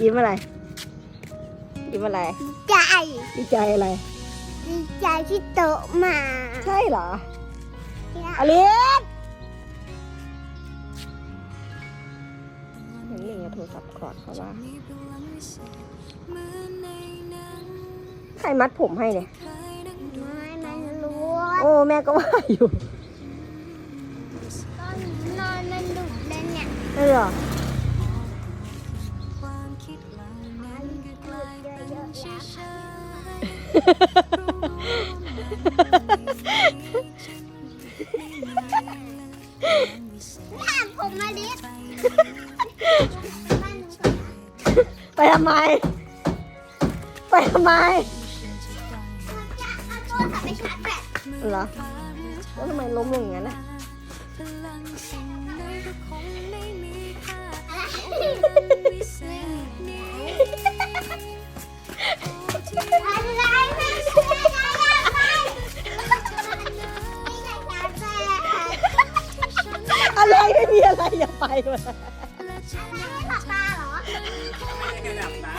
ยิ้มอะไร ยิ้มอะไร ใจดีใจอะไร ดีใจที่โตะมา ใช่เหรออลิสเห็นหนึ่งเอาโทรศัพท์กอดเขาว่าใครมัดผมให้เนี่ยไม่มันรู้โอ้ แม่ก็ว่าอยู่ตอนนอนมันดุเลยเนี่ยเออ ถามผมมาดิไปทำไม ไปทำไมเอาโทรศัพท์ไปชาร์จแบตเหรอแล้วทำไมล้มลงอย่างนั้นนะอะไร อะไรไม่อยากชาร์จแบตอะไรไม่มีอะไรอย่าไปมาอะไรให้ปากตาเหรอไม่ให้หลับตา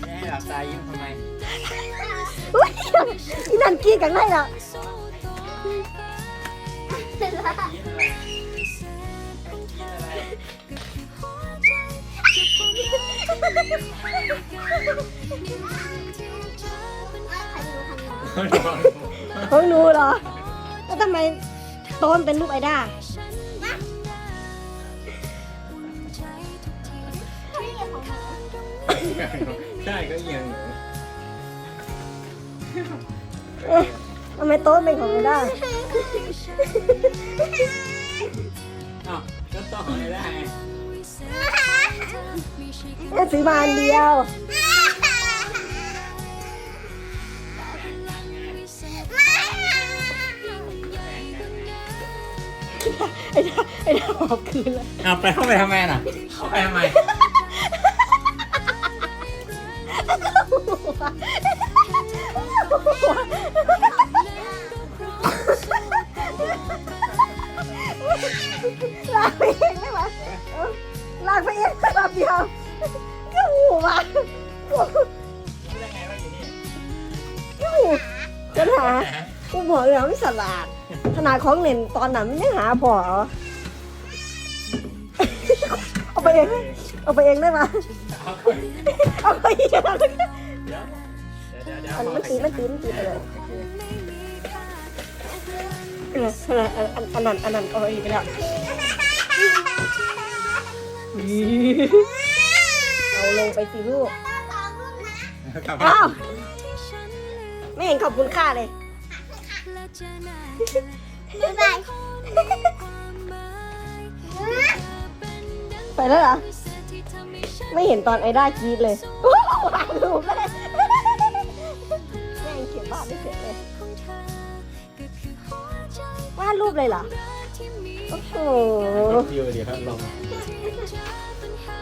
ไม่ให้หลับตายิ้มทำไมอุ้ยอีนันกี้กันได้เหรอยิ้มอะไรยิ้มอะไรของหนูเหรอแล้วทำไมโต้นเป็นรูปไอด้า ใช่ก็เอียงหนูเอ๊ะทำไมโต้นเป็นของไอด้าอ้าวก็ต้องให้ได้ไงแม่ซื้อมาอันเดียว ไอด้าไอด้าหอบคืนแล้วเอาไปเข้าไปทำไมน่ะ เข้าไปทำไม ลากไปเองได้ไหมเออลากไปเองแบบเดียวก็หูว่ะได้ไงว่าอยู่นี่ก็หูจะหากูบอกเลยว่าไม่สลาดขนาดของเล่นตอนนั้นมันยังหาพอเหรอเอาไปเอง เอาไปเองได้ไหมเอาไปเอง เดี๋ยวเดี๋ยวเดี๋ยวเดี๋ยวอันนี้มันตีมันตีมันตีไปเลยเออเอออันอันนั้นอันนั้นเอาอีกไปแล้วเอาลงไปสิลูกกลับอ้าวไม่เห็นขอบคุณค่าเลยบ๊ายบายไปแล้วเหรอ ไม่เห็นตอนไอด้ากรีดเลยโอ้โหวาดรูปเลยแม่งเขียนบ้านไม่เสร็จเลยวาดรูปเลยเหรอ โอ้โห ฟิวเดี๋ยวครับลง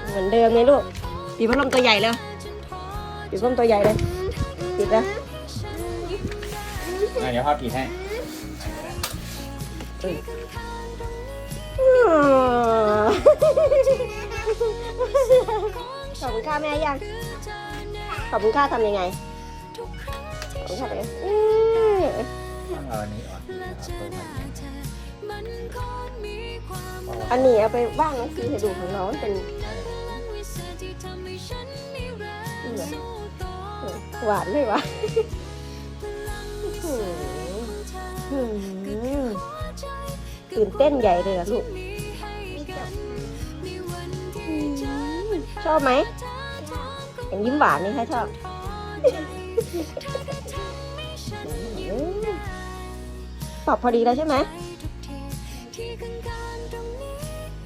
เหมือนเดิมเลยลูกปีพัดลมตัวใหญ่เลยปีพัดลมตัวใหญ่เลยปิดแล้วอะเดี๋ยวพ่อปิดให้อืมขอบคุณค่าแม่ยัง ขอบคุณค่าทำยังไง ขอบคุณค่าไปยังอืมต้องเอาอันนี้ออกเอาตัวใหม่อันนี้เอาไปว่างหนังสือให้ดูของน้องมันเป็นนี่เหรอเออหวานเลยวะอื้อหืออื้อหือตื่นเต้นใหญ่เลยเหรอลูกอืมชอบไหมเห็นยิ้มหวานนี่ใครชอบอืม ตอบพอดีแล้วใช่ไหม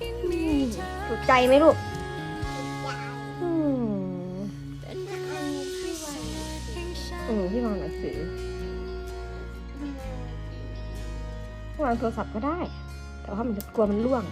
อืมถูกใจไหมลูกอืมอืมที่วางหนังสือวางโทรศัพท์ก็ได้ แต่ว่ามันกลัวมันร่วง